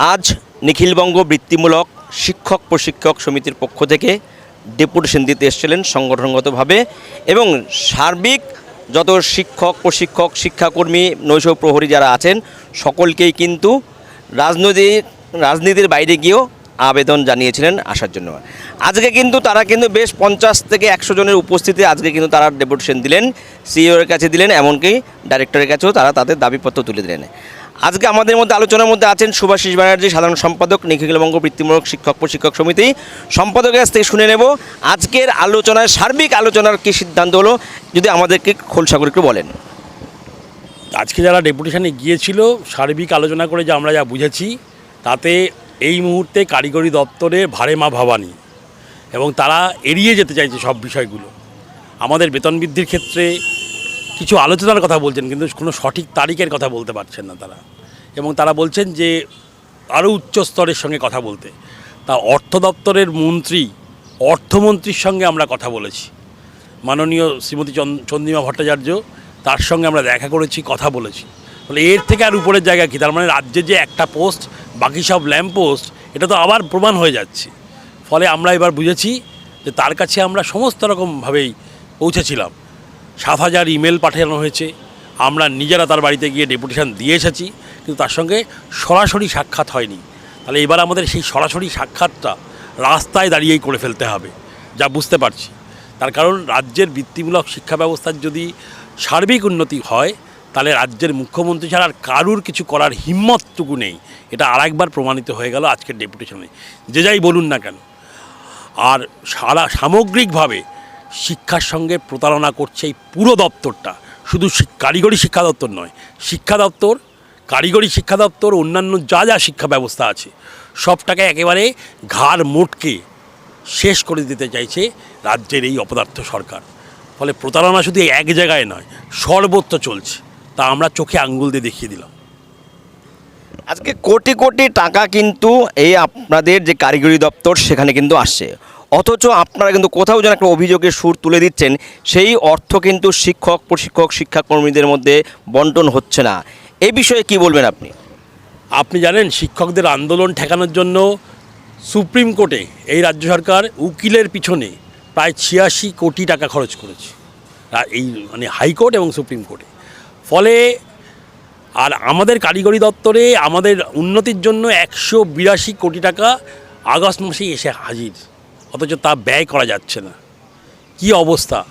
আজ নিখিলবঙ্গ বৃত্তিমূলক শিক্ষক প্রশিক্ষক সমিতির পক্ষ থেকে ডেপুটেশন দিতে এসেছিলেন সংগঠনগতভাবে এবং সার্বিক যত শিক্ষক, প্রশিক্ষক, শিক্ষাকর্মী, নৈশ প্রহরী যারা আছেন, সকলকেই কিন্তু রাজনৈতিক রাজনীতির বাইরে গিয়েও আবেদন জানিয়েছিলেন আসার জন্য। আজকে কিন্তু তারা কিন্তু বেশ পঞ্চাশ থেকে একশো জনের উপস্থিতি আজকে কিন্তু তারা ডেপুটেশন দিলেন, সিইওর কাছে দিলেন, এমনকি ডাইরেক্টরের কাছেও তারা তাদের দাবিপত্র তুলে দিলেন। আজকে আমাদের মধ্যে আলোচনার মধ্যে আছেন সুভাষিস ব্যানার্জি, সাধারণ সম্পাদক নিখিলবঙ্গ বৃত্তিমূলক শিক্ষক, প্রশিক্ষক সমিতি। সম্পাদকের কাছ থেকে শুনে নেব, আজকের আলোচনায় সার্বিক আলোচনার কী সিদ্ধান্ত হলো, যদি আমাদেরকে খোলসা করে একটু বলেন। আজকে যারা ডেপুটেশনে গিয়েছিল, সার্বিক আলোচনা করে যে আমরা যা বুঝেছি, তাতে এই মুহূর্তে কারিগরি দপ্তরে ভারে মা ভবানী এবং তারা এড়িয়ে যেতে চাইছে সব বিষয়গুলো। আমাদের বেতন বৃদ্ধির ক্ষেত্রে কিছু আলোচনার কথা বলছেন, কিন্তু কোনো সঠিক তারিখের কথা বলতে পারছেন না তারা। এবং তারা বলছেন যে আরও উচ্চ স্তরের সঙ্গে কথা বলতে। তা অর্থ দপ্তরের মন্ত্রী, অর্থমন্ত্রীর সঙ্গে আমরা কথা বলেছি। মাননীয় শ্রীমতী চন্দ- চন্দ্রিমা ভট্টাচার্য, তার সঙ্গে আমরা দেখা করেছি, কথা বলেছি। বলে এর থেকে আর উপরের জায়গা কি? তার মানে রাজ্যে যে একটা পোস্ট, বাকি সব ল্যাম্প পোস্ট, এটা তো আবার প্রমাণ হয়ে যাচ্ছে। ফলে আমরা এবার বুঝেছি যে তার কাছে আমরা সমস্ত রকমভাবেই পৌঁছেছিলাম। সাত হাজার ইমেল পাঠানো হয়েছে। আমরা নিজেরা তার বাড়িতে গিয়ে ডেপুটেশন দিয়ে এসেছি, কিন্তু তার সঙ্গে সরাসরি সাক্ষাৎ হয়নি। তাহলে এবার আমাদের সেই সরাসরি সাক্ষাৎটা রাস্তায় দাঁড়িয়েই করে ফেলতে হবে, যা বুঝতে পারছি। তার কারণ রাজ্যের বৃত্তিমূলক শিক্ষা ব্যবস্থার যদি সার্বিক উন্নতি হয়, তাহলে রাজ্যের মুখ্যমন্ত্রী ছাড়া আর কারুর কিছু করার হিম্মতটুকু নেই। এটা আরেকবার প্রমাণিত হয়ে গেল আজকের ডেপুটেশনে। যে যাই বলুন না কেন, আর সারা সামগ্রিকভাবে শিক্ষার সঙ্গে প্রতারণা করছে এই পুরো দপ্তরটা। শুধু কারিগরি শিক্ষা দপ্তর নয়, শিক্ষা দপ্তর, কারিগরি শিক্ষা দপ্তর, অন্যান্য যা যা শিক্ষা ব্যবস্থা আছে, সবটাকে একেবারে ঘাড় মোটকে শেষ করে দিতে চাইছে রাজ্যের এই অপদার্থ সরকার। ফলে প্রতারণা শুধু এক জায়গায় নয়, সর্বত্র চলছে। তা আমরা চোখে আঙ্গুল দিয়ে দেখিয়ে দিলাম। আজকে কোটি কোটি টাকা কিন্তু এই আপনাদের যে কারিগরি দপ্তর, সেখানে কিন্তু আসছে। অথচ আপনারা কিন্তু কোথাও যেন একটা অভিযোগের সুর তুলে দিচ্ছেন, সেই অর্থ কিন্তু শিক্ষক, প্রশিক্ষক, শিক্ষাকর্মীদের মধ্যে বন্টন হচ্ছে না। এ বিষয়ে কি বলবেন আপনি? আপনি জানেন, শিক্ষকদের আন্দোলন ঠেকানোর জন্য সুপ্রিম কোর্টে এই রাজ্য সরকার উকিলের পিছনে প্রায় ছিয়াশি কোটি টাকা খরচ করেছে। এই মানে হাইকোর্ট এবং সুপ্রিম কোর্টে। ফলে আর আমাদের কারিগরি দপ্তরে আমাদের উন্নতির জন্য একশো বিরাশি কোটি টাকা আগস্ট মাসেই এসে হাজির। অথচ তা ব্যয় করা যাচ্ছে না। কি অবস্থা?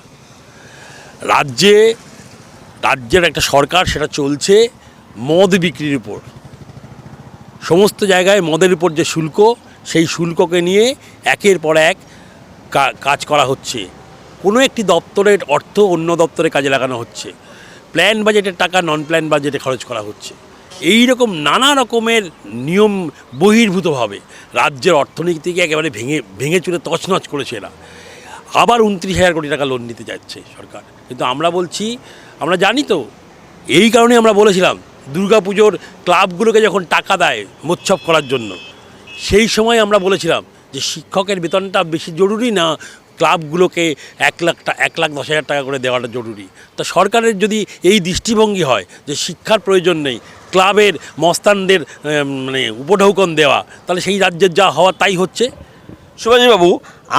রাজ্যে, রাজ্যের একটা সরকার সেটা চলছে মদ বিক্রির উপর। সমস্ত জায়গায় মদের উপর যে শুল্ক, সেই শুল্ককে নিয়ে একের পর এক কাজ করা হচ্ছে। কোনো একটি দপ্তরের অর্থ অন্য দপ্তরে কাজে লাগানো হচ্ছে। প্ল্যান বাজেটের টাকা নন প্ল্যান বাজেটে খরচ করা হচ্ছে। এই রকম নানা রকমের নিয়ম বহির্ভূতভাবে। রাজ্যের অর্থনীতিকে একেবারে ভেঙে ভেঙে চুরে তছনছ করেছে এরা। আবার উনত্রিশ হাজার কোটি টাকা লোন নিতে যাচ্ছে সরকার। কিন্তু আমরা বলছি, আমরা জানি তো, এই কারণে আমরা বলেছিলাম, দুর্গাপুজোর ক্লাবগুলোকে যখন টাকা দেয় মোৎসব করার জন্য, সেই সময় আমরা বলেছিলাম যে শিক্ষকের বেতনটা বেশি জরুরি না ক্লাবগুলোকে এক লাখ এক লাখ দশ হাজার টাকা করে দেওয়াটা জরুরি। তা সরকারের যদি এই দৃষ্টিভঙ্গি হয় যে শিক্ষার প্রয়োজন নেই, ক্লাবের মস্তানদের মানে উপঢৌকন দেওয়া, তাহলে সেই রাজ্যের যা হওয়া তাই হচ্ছে? সুভাষবাবু,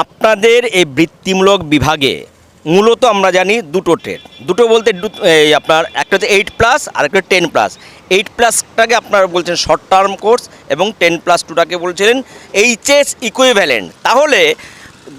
আপনাদের এই বৃত্তিমূলক বিভাগে মূলত আমরা জানি দুটো ট্রেড দুটো বলতে আপনার একটা হচ্ছে এইট প্লাস আর একটা টেন প্লাস এইট প্লাসটাকে আপনারা বলছেন শর্ট টার্ম কোর্স এবং টেন প্লাস টুটাকে বলছিলেন এইচএস ইকুইভ্যালেন্ট তাহলে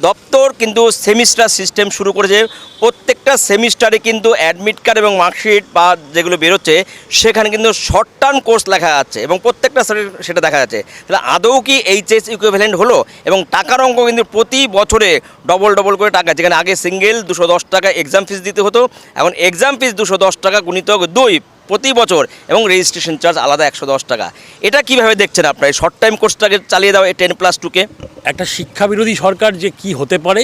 দপ্তর কিন্তু সেমিস্টার সিস্টেম শুরু করেছে। প্রত্যেকটা সেমিস্টারে কিন্তু অ্যাডমিট কার্ড এবং মার্কশিট বা যেগুলো বেরোচ্ছে, সেখানে কিন্তু শর্ট টার্ম কোর্স লেখা যাচ্ছে এবং প্রত্যেকটা সেটা দেখা যাচ্ছে। তাহলে আদৌ কি এইচএস ইকুইভ্যালেন্ট হলো? এবং টাকার অঙ্ক কিন্তু প্রতি বছরে ডবল ডবল করে টাকা, যেখানে আগে সিঙ্গেল দুশো টাকা এক্সাম ফিস দিতে হতো। এখন এক্সাম ফিস দশ টাকা গুণিত দুই। প্রতি বছর এবং রেজিস্ট্রেশন চার্জ আলাদা একশো দশ টাকা। এটা কীভাবে দেখছেন আপনার? শর্ট টাইম কোর্সটাকে চালিয়ে দেওয়া টেন প্লাস টুকে একটা শিক্ষা বিরোধী সরকার যে কি হতে পারে,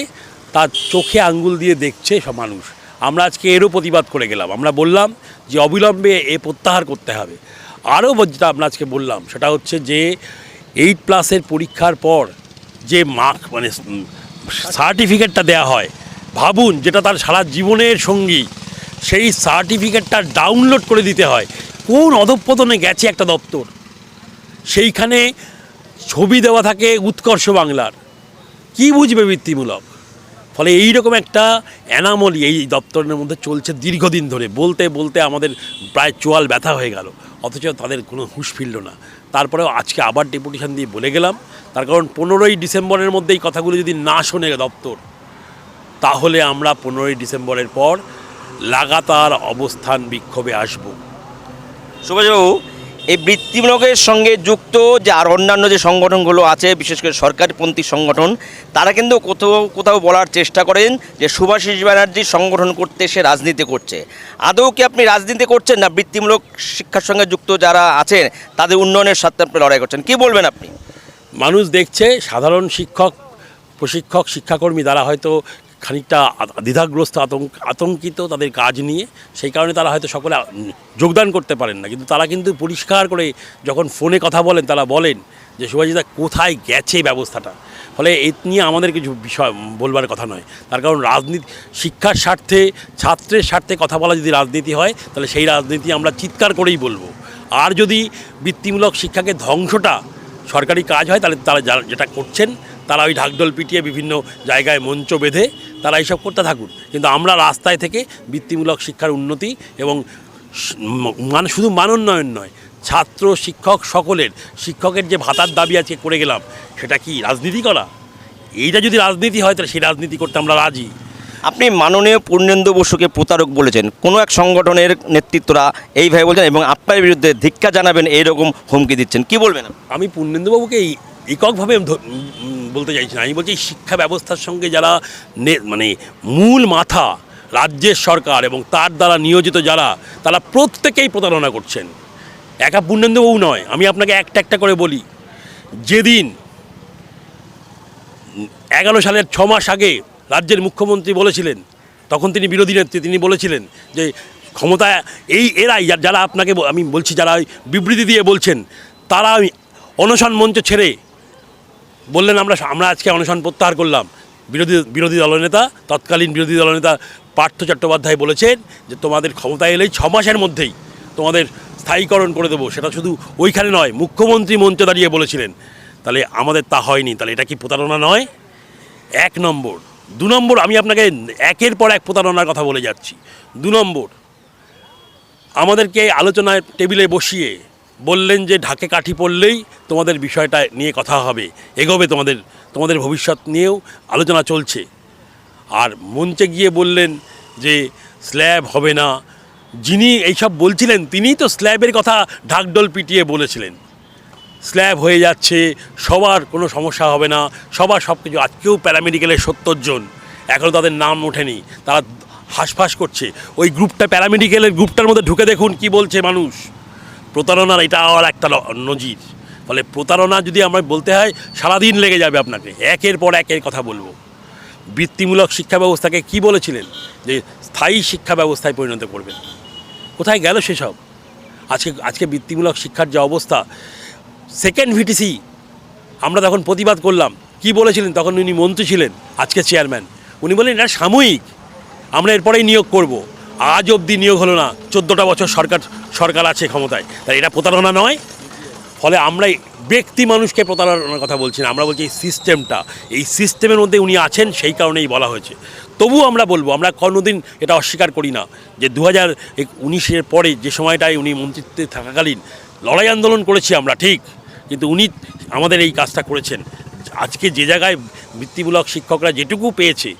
তার চোখে আঙ্গুল দিয়ে দেখছে সব মানুষ। আমরা আজকে এরও প্রতিবাদ করে গেলাম। আমরা বললাম যে অবিলম্বে এ প্রত্যাহার করতে হবে। আরও যেটা আমরা আজকে বললাম, সেটা হচ্ছে যে এইট প্লাসের পরীক্ষার পর যে মার্ক মানে সার্টিফিকেটটা দেয়া হয়, ভাবুন যেটা তার সারা জীবনের সঙ্গী। সেই সার্টিফিকেটটা ডাউনলোড করে দিতে হয়। কোন অধঃপতনে গেছে একটা দপ্তর? সেইখানে ছবি দেওয়া থাকে উৎকর্ষ বাংলার। কি বুঝবে বৃত্তিমূলক? ফলে এই রকম একটা অ্যানামলি এই দপ্তরের মধ্যে চলছে দীর্ঘদিন ধরে। বলতে বলতে আমাদের প্রায় চোয়াল ব্যথা হয়ে গেল। অথচ তাদের কোনো হুঁশ ফিরল না। তারপরেও আজকে আবার ডেপুটেশন দিয়ে বলে গেলাম। তার কারণ পনেরোই ডিসেম্বরের মধ্যে এই কথাগুলো যদি না শোনে দপ্তর, তাহলে আমরা পনেরোই ডিসেম্বরের পর লাগাতার অবস্থান বিক্ষোভে আসব। সুভাষবাবু এই বৃত্তিমূলকের সঙ্গে যুক্ত যে আর অন্যান্য যে সংগঠনগুলো আছে বিশেষ করে সরকারপন্থী সংগঠন তারা কিন্তু কোথাও কোথাও বলার চেষ্টা করেন যে সুভাষিস ব্যানার্জি সংগঠন করতে সে রাজনীতি করছে। আদৌ কি আপনি রাজনীতি করছেন না বৃত্তিমূলক শিক্ষার সঙ্গে যুক্ত যারা আছেন তাদের উন্নয়নের স্বার্থে আপনি লড়াই করছেন? কি বলবেন আপনি? মানুষ দেখছে সাধারণ শিক্ষক প্রশিক্ষক শিক্ষাকর্মী তারা হয়তো খানিকটা দ্বিধাগ্রস্ত, আতঙ্ক, আতঙ্কিত তাদের কাজ নিয়ে। সেই কারণে তারা হয়তো সকলে যোগদান করতে পারেন না। কিন্তু তারা কিন্তু পরিষ্কার করে যখন ফোনে কথা বলেন, তারা বলেন যে সুভাষিদা কোথায় গেছে ব্যবস্থাটা? ফলে এ নিয়ে আমাদের কিছু বিষয় বলবার কথা নয়। তার কারণ রাজনীতি, শিক্ষার স্বার্থে, ছাত্রের স্বার্থে কথা বলা যদি রাজনীতি হয়, তাহলে সেই রাজনীতি আমরা চিৎকার করেই বলব। আর যদি বৃত্তিমূলক শিক্ষাকে ধ্বংসটা সরকারি কাজ হয়, তাহলে তারা যেটা করছেন তারা ওই ঢাকঢোল পিটিয়ে বিভিন্ন জায়গায় মঞ্চ বেঁধে তারা এইসব করতে থাকুন। কিন্তু আমরা রাস্তায় থেকে বৃত্তিমূলক শিক্ষার উন্নতি এবং মান শুধু মানোন্নয়ন নয় ছাত্র শিক্ষক সকলের শিক্ষকের যে ভাতার দাবি আজকে করে গেলাম সেটা কি রাজনীতি করা? এইটা যদি রাজনীতি হয় তাহলে সেই রাজনীতি করতে আমরা রাজি। আপনি মাননীয় পূর্ণেন্দু বসুকে প্রতারক বলেছেন। কোনো এক সংগঠনের নেতৃত্বরা এইভাবে বলছেন এবং আপনার বিরুদ্ধে ধিক্ষা জানাবেন এইরকম হুমকি দিচ্ছেন। কি বলবেন? আমি পূর্ণেন্দুবাবুকে এই এককভাবে বলতে চাইছি না। আমি বলছি শিক্ষা ব্যবস্থার সঙ্গে যারা মানে মূল মাথা রাজ্যের সরকার এবং তার দ্বারা নিয়োজিত যারা, তারা প্রত্যেকেই প্রতারণা করছেন। একা পূর্ণেন্দুবাবু নয়, আমি আপনাকে একটা একটা করে বলি। যেদিন এগারো সালের ছ মাস আগে রাজ্যের মুখ্যমন্ত্রী বলেছিলেন, তখন তিনি বিরোধী নেত্রী, তিনি বলেছিলেন যে ক্ষমতা এই এরাই যারা আপনাকে আমি বলছি যারা বিবৃতি দিয়ে বলছেন, তারা অনশন মঞ্চ ছেড়ে বললেন, আমরা আমরা আজকে অনশন প্রত্যাহার করলাম। বিরোধী বিরোধী দলনেতা তৎকালীন বিরোধী দলনেতা পার্থ চট্টোপাধ্যায় বলেছেন যে, তোমাদের ক্ষমতা এলেই ছ মাসের মধ্যেই তোমাদের স্থায়ীকরণ করে দেবো। সেটা শুধু ওইখানে নয়, মুখ্যমন্ত্রী মঞ্চে দাঁড়িয়ে বলেছিলেন। তাহলে আমাদের তা হয়নি। তাহলে এটা কি প্রতারণা নয়? এক নম্বর। দু নম্বর, আমি আপনাকে একের পর এক প্রতারণার কথা বলে যাচ্ছি। দু নম্বর, আমাদেরকে আলোচনায় টেবিলে বসিয়ে বললেন যে ঢাকে কাঠি পড়লেই তোমাদের বিষয়টা নিয়ে কথা হবে, এগোবে তোমাদের তোমাদের ভবিষ্যৎ নিয়েও আলোচনা চলছে। আর মঞ্চে গিয়ে বললেন যে স্ল্যাব হবে না। যিনি এইসব বলছিলেন, তিনিই তো স্ল্যাবের কথা ঢাকডোল পিটিয়ে বলেছিলেন। স্ল্যাব হয়ে যাচ্ছে, সবার কোনো সমস্যা হবে না, সবার সব কিছু আজকেও প্যারামেডিক্যালের সত্তর জন এখনও তাদের নাম ওঠেনি, তারা হাঁসফাঁস করছে। ওই গ্রুপটা, প্যারামেডিক্যালের গ্রুপটার মধ্যে ঢুকে দেখুন কি বলছে মানুষ। প্রতারণার এটা আর একটা নজির। ফলে প্রতারণা যদি আমরা বলতে হয়, সারাদিন লেগে যাবে আপনাকে। একের পর একের কথা বলব। বৃত্তিমূলক শিক্ষা ব্যবস্থাকে কি বলেছিলেন? যে স্থায়ী শিক্ষা ব্যবস্থায় পরিণত করবেন। কোথায় গেল সেসব? আজকে আজকে বৃত্তিমূলক শিক্ষার যে অবস্থা সেকেন্ড ভিটিসি আমরা তখন প্রতিবাদ করলাম। কি বলেছিলেন? তখন উনি মন্ত্রী ছিলেন, আজকে চেয়ারম্যান উনি বললেন, এটা সাময়িক। আমরা এরপরেই নিয়োগ করব। আজ অবধি নিয়োগ হলো না। চোদ্দোটা বছর সরকার সরকার আছে ক্ষমতায়। তাই এটা প্রতারণা নয়। ফলে আমরা ব্যক্তি মানুষকে প্রতারণার কথা বলছি না। আমরা বলছি এই সিস্টেমটা এই সিস্টেমের মধ্যে উনি আছেন, সেই কারণেই বলা হয়েছে। তবুও আমরা বলব, আমরা কোনোদিন এটা অস্বীকার করি না যে দু হাজার উনিশের পরে যে সময়টায় উনি মন্ত্রিত্বে থাকাকালীন লড়াই আন্দোলন করেছি আমরা, ঠিক। কিন্তু উনি আমাদের এই কাজটা করেছেন। আজকে যে জায়গায় বৃত্তিমূলক শিক্ষকরা যেটুকু পেয়েছে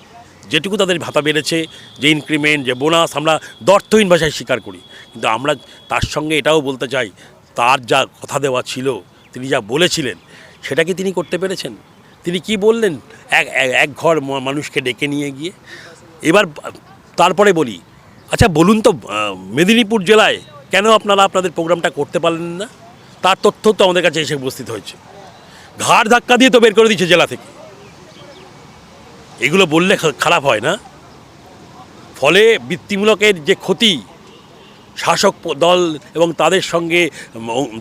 যেটুকু তাদের ভাতা বেড়েছে, যে ইনক্রিমেন্ট যে বোনাস আমরা দর্থহীন ভাষায় স্বীকার করি। কিন্তু আমরা তার সঙ্গে এটাও বলতে চাই, তার যা কথা দেওয়া ছিল, তিনি যা বলেছিলেন, সেটা কি তিনি করতে পেরেছেন? তিনি কি বললেন এক, এক- ঘর মানুষকে ডেকে নিয়ে গিয়ে? এবার তারপরে বলি আচ্ছা বলুন তো মেদিনীপুর জেলায় কেন আপনারা আপনাদের প্রোগ্রামটা করতে পারলেন না? তার তথ্য তো আমাদের কাছে এসে উপস্থিত হয়েছে। ঘাড় ধাক্কা দিয়ে তো বের করে দিচ্ছে জেলা থেকে। এগুলো বললে খারাপ হয় না। ফলে বৃত্তিমূলকের যে ক্ষতি, শাসক দল এবং তাদের সঙ্গে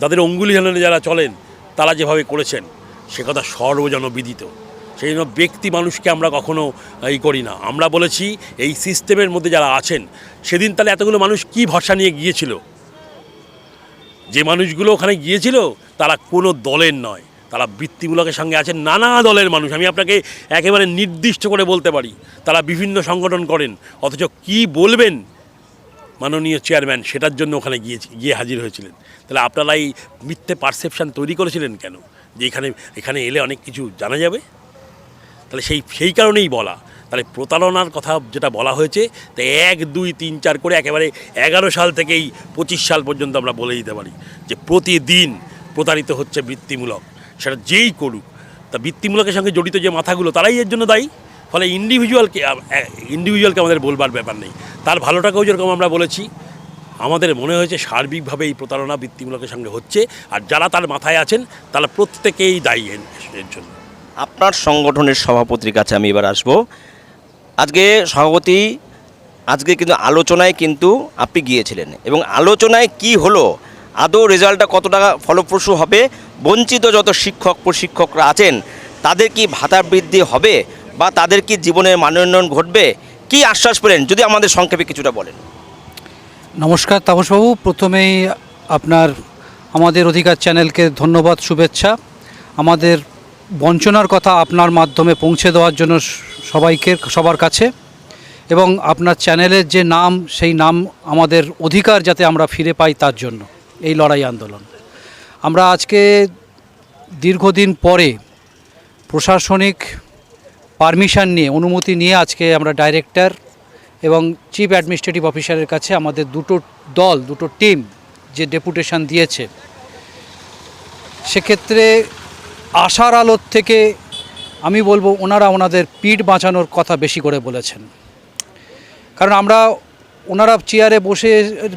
তাদের অঙ্গুলি হেলনে যারা চলেন, তারা যেভাবে করেছেন, সে কথা সর্বজনবিদিত। সেই জন্য ব্যক্তি মানুষকে আমরা কখনো এই করি না। আমরা বলেছি, এই সিস্টেমের মধ্যে যারা আছেন, সেদিন তাহলে এতগুলো মানুষ কি ভরসা নিয়ে গিয়েছিল? যে মানুষগুলো ওখানে গিয়েছিল, তারা কোনো দলের নয়। তারা বৃত্তিমূলকের সঙ্গে আছেন নানা দলের মানুষ। আমি আপনাকে একেবারে নির্দিষ্ট করে বলতে পারি, তারা বিভিন্ন সংগঠন করেন, অথচ কি বলবেন মাননীয় চেয়ারম্যান, সেটার জন্য ওখানে গিয়ে গিয়ে হাজির হয়েছিলেন। তাহলে আপনারা এই মিথ্যে পারসেপশন তৈরি করেছিলেন কেন? যে এখানে এখানে এলে অনেক কিছু জানা যাবে? তাহলে সেই সেই কারণেই বলা। তাহলে প্রতারণার কথা যেটা বলা হয়েছে, তা এক, দুই, তিন, চার করে একেবারে এগারো সাল থেকেই পঁচিশ সাল পর্যন্ত আমরা বলে দিতে পারি যে প্রতিদিন প্রতারিত হচ্ছে বৃত্তিমূলক। সেটা যেই করুক, তা বৃত্তিমূলকের সঙ্গে জড়িত যে মাথাগুলো, তারাই এর জন্য দায়ী। ফলে ইন্ডিভিজুয়ালকে ইন্ডিভিজুয়ালকে আমাদের বলবার ব্যাপার নেই। তার ভালোটাকেও যেরকম আমরা বলেছি, আমাদের মনে হয়েছে সার্বিকভাবে এই প্রতারণা বৃত্তিমূলকের সঙ্গে হচ্ছে, আর যারা তার মাথায় আছেন, তারা প্রত্যেকেই দায়ী এর জন্য। আপনার সংগঠনের সভাপতির কাছে আমি এবার আসব। আজকে সভাপতি, আজকে কিন্তু আলোচনায় কিন্তু আপনি গিয়েছিলেন এবং আলোচনায় কি হলো, আদৌ রেজাল্টটা কত টাকা ফলপ্রসূ হবে বঞ্চিত যত শিক্ষক, প্রশিক্ষকরা আছেন, তাদের কি ভাতা বৃদ্ধি হবে বা তাদের কি জীবনের মানোন্নয়ন ঘটবে? কি আশ্বাস পেলেন? যদি আমাদের সংক্ষেপে কিছুটা বলেন। নমস্কার তাপসবাবু। প্রথমেই আপনার আমাদের অধিকার চ্যানেলকে ধন্যবাদ, শুভেচ্ছা। আমাদের বঞ্চনার কথা আপনার মাধ্যমে পৌঁছে দেওয়ার জন্য সবাইকে, সবার কাছে। এবং আপনার চ্যানেলের যে নাম, সেই নাম আমাদের অধিকার যাতে আমরা ফিরে পাই তার জন্য। এই লড়াই আন্দোলন। আমরা আজকে দীর্ঘদিন পরে প্রশাসনিক পারমিশন নিয়ে, অনুমতি নিয়ে আজকে আমরা ডাইরেক্টর এবং চিফ অ্যাডমিনিস্ট্রেটিভ অফিসারের কাছে আমাদের দুটো দল, দুটো টিম যে ডেপুটেশন দিয়েছে। সেক্ষেত্রে আশার আলোর থেকে আমি বলব ওনারা ওনাদের পিঠ বাঁচানোর কথা বেশি করে বলেছেন। কারণ আমরা ওনারা চেয়ারে বসে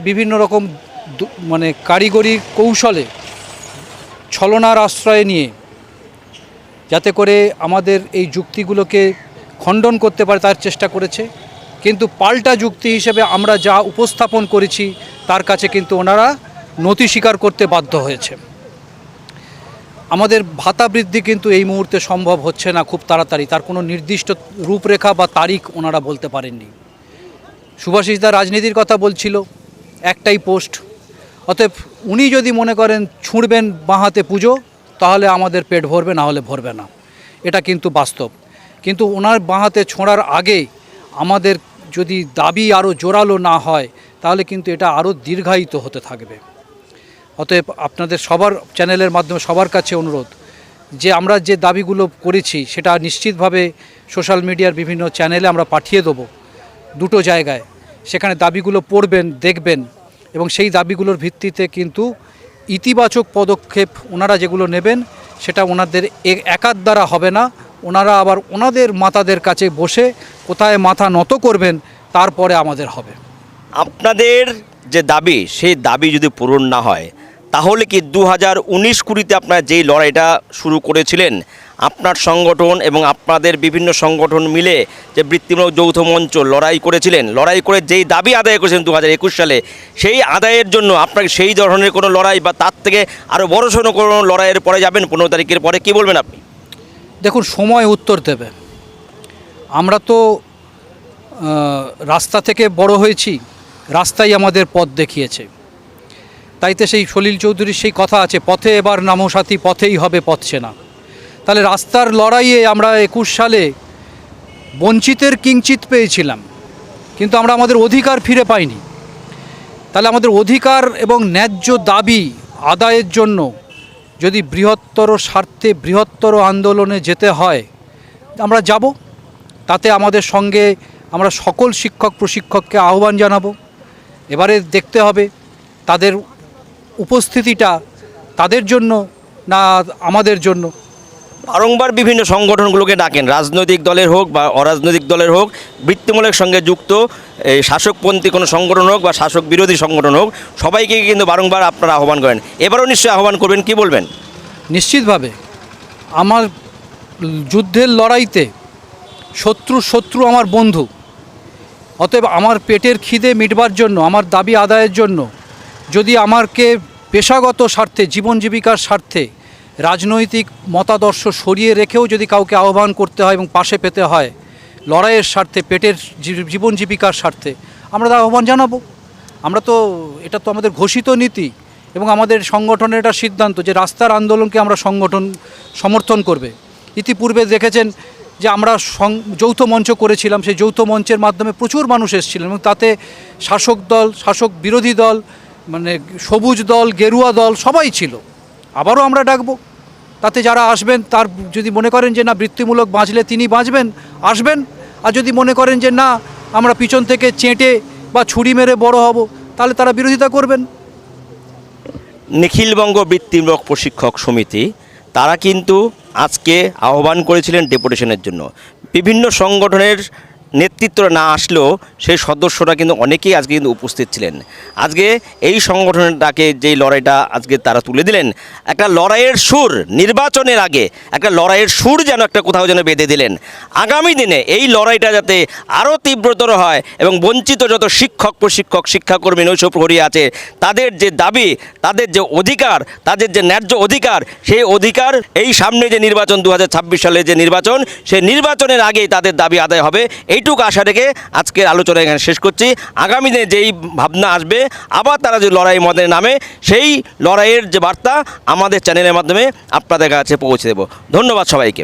বিভিন্ন রকম মানে কারিগরি কৌশলে ছলনার আশ্রয় নিয়ে যাতে করে আমাদের এই যুক্তিগুলোকে খণ্ডন করতে পারে, তার চেষ্টা করেছে। কিন্তু পাল্টা যুক্তি হিসেবে আমরা যা উপস্থাপন করেছি, তার কাছে কিন্তু ওনারা নথি স্বীকার করতে বাধ্য হয়েছে। আমাদের ভাতা বৃদ্ধি কিন্তু এই মুহূর্তে সম্ভব হচ্ছে না খুব তাড়াতাড়ি। তার কোনো নির্দিষ্ট রূপরেখা বা তারিখ ওনারা বলতে পারেননি। সুভাষিস দা রাজনীতির কথা বলছিল, একটাই পোস্ট অতএব উনি যদি মনে করেন ছুঁড়বেন বাঁহাতে পুজো, তাহলে আমাদের পেট ভরবে, না হলে ভরবে না। এটা কিন্তু বাস্তব। কিন্তু ওনার বাঁহাতে ছোঁড়ার আগে আমাদের যদি দাবি আরও জোরালো না হয়, তাহলে কিন্তু এটা আরও দীর্ঘায়িত হতে থাকবে। অতএব আপনাদের সবার চ্যানেলের মাধ্যমে সবার কাছে অনুরোধ যে আমরা যে দাবিগুলো করেছি, সেটা নিশ্চিতভাবে সোশ্যাল মিডিয়ার বিভিন্ন চ্যানেলে আমরা পাঠিয়ে দেবো। দুটো জায়গায়। সেখানে দাবিগুলো পড়বেন, দেখবেন। এবং সেই দাবিগুলোর ভিত্তিতে কিন্তু ইতিবাচক পদক্ষেপ ওনারা যেগুলো নেবেন, সেটা ওনাদের একার দ্বারা হবে না। ওনারা আবার ওনাদের মাতাদের কাছে বসে কোথায় মাথা নত করবেন, তারপরে আমাদের হবে। আপনাদের যে দাবি, সেই দাবি যদি পূরণ না হয়, তাহলে কি দু হাজার উনিশ কুড়িতে আপনার যেই লড়াইটা শুরু করেছিলেন আপনার সংগঠন এবং আপনাদের বিভিন্ন সংগঠন মিলে যে বৃত্তিমূলক যৌথ মঞ্চ লড়াই করেছিলেন, লড়াই করে যেই দাবি আদায় করেছিলেন দু হাজার একুশ সালে, সেই আদায়ের জন্য আপনাকে সেই ধরনের কোনো লড়াই বা তার থেকে আরও বড়সড় কোনো লড়াইয়ের পরে যাবেন, পনেরো তারিখের পরে কি বলবেন আপনি? দেখুন, সময় উত্তর দেবে। আমরা তো রাস্তা থেকে বড় হয়েছি, রাস্তাই আমাদের পথ দেখিয়েছে। তাইতে সেই সলিল চৌধুরীর সেই কথা আছে, পথে এবার নামো সাথী পথেই হবে পথ চেনা। তাহলে রাস্তার লড়াইয়ে আমরা একুশ সালে বঞ্চিতের কিঞ্চিত পেয়েছিলাম, কিন্তু আমরা আমাদের অধিকার ফিরে পাইনি। তাহলে আমাদের অধিকার এবং ন্যায্য দাবি আদায়ের জন্য যদি বৃহত্তর স্বার্থে বৃহত্তর আন্দোলনে যেতে হয়, আমরা যাব। তাতে আমাদের সঙ্গে আমরা সকল শিক্ষক প্রশিক্ষককে আহ্বান জানাব। এবারে দেখতে হবে তাদের উপস্থিতিটা তাদের জন্য না আমাদের জন্য। বারংবার বিভিন্ন সংগঠনগুলোকে ডাকেন, রাজনৈতিক দলের হোক বা অরাজনৈতিক দলের হোক, বৃত্তিমূলক সঙ্গে যুক্ত, এই শাসকপন্থী কোনো সংগঠন হোক বা শাসক বিরোধী সংগঠন হোক, সবাইকে কিন্তু বারংবার আপনারা আহ্বান করেন। এবারও নিশ্চয়ই আহ্বান করবেন, কি বলবেন? নিশ্চিতভাবে। আমার যুদ্ধের লড়াইতে শত্রু শত্রু আমার বন্ধু। অতএব আমার পেটের খিদে মিটবার জন্য, আমার দাবি আদায়ের জন্য, যদি আমাকে পেশাগত স্বার্থে, জীবন জীবিকার স্বার্থে রাজনৈতিক মতাদর্শ সরিয়ে রেখেও যদি কাউকে আহ্বান করতে হয় এবং পাশে পেতে হয়, লড়াইয়ের স্বার্থে, পেটের জীবন জীবিকার স্বার্থে, আমরা তার আহ্বান জানাব। আমরা তো, এটা তো আমাদের ঘোষিত নীতি এবং আমাদের সংগঠনের এটা সিদ্ধান্ত যে রাস্তার আন্দোলনকে আমরা সংগঠন, সমর্থন করবে। ইতিপূর্বে দেখেছেন যে আমরা যৌথ মঞ্চ করেছিলাম, সেই যৌথ মঞ্চের মাধ্যমে প্রচুর মানুষ এসেছিলেন এবং তাতে শাসক দল, শাসক বিরোধী দল মানে সবুজ দল, গেরুয়া দল সবাই ছিল। আবারও আমরা ডাকবো। তাতে যারা আসবেন, তার যদি মনে করেন যে না, বৃত্তিমূলক বাঁচলে তিনি বাঁচবেন, আসবেন। আর যদি মনে করেন যে না, আমরা পিছন থেকে চেঁটে বা ছুরি মেরে বড় হব, তাহলে তারা বিরোধিতা করবেন। নিখিলবঙ্গ বৃত্তিমূলক প্রশিক্ষক সমিতি, তারা কিন্তু আজকে আহ্বান করেছিলেন ডেপুটেশনের জন্য। বিভিন্ন সংগঠনের নেতৃত্ব না আসলেও সেই সদস্যরা কিন্তু অনেকেই আজকে কিন্তু উপস্থিত ছিলেন। আজকে এই সংগঠনের ডাকে যেই লড়াইটা আজকে তারা তুলে দিলেন, একটা লড়াইয়ের সুর নির্বাচনের আগে, একটা লড়াইয়ের সুর যেন একটা কোথাও যেন বেঁধে দিলেন। আগামী দিনে এই লড়াইটা যাতে আরও তীব্রতর হয় এবং বঞ্চিত যত শিক্ষক, প্রশিক্ষক, শিক্ষাকর্মী নৈশ প্রহরী আছে, তাদের যে দাবি, তাদের যে অধিকার, তাদের যে ন্যায্য অধিকার, সেই অধিকার, এই সামনে যে নির্বাচন দু হাজার ছাব্বিশ সালে যে নির্বাচন, সেই নির্বাচনের আগেই তাদের দাবি আদায় হবে। এইটুকু আশা রেখে আজকের আলোচনা এখানে শেষ করছি। আগামী দিনে যেই ভাবনা আসবে, আবার তারা যে লড়াই মদের নামে, সেই লড়াইয়ের যে বার্তা আমাদের চ্যানেলের মাধ্যমে আপনাদের কাছে পৌঁছে দেব। ধন্যবাদ সবাইকে।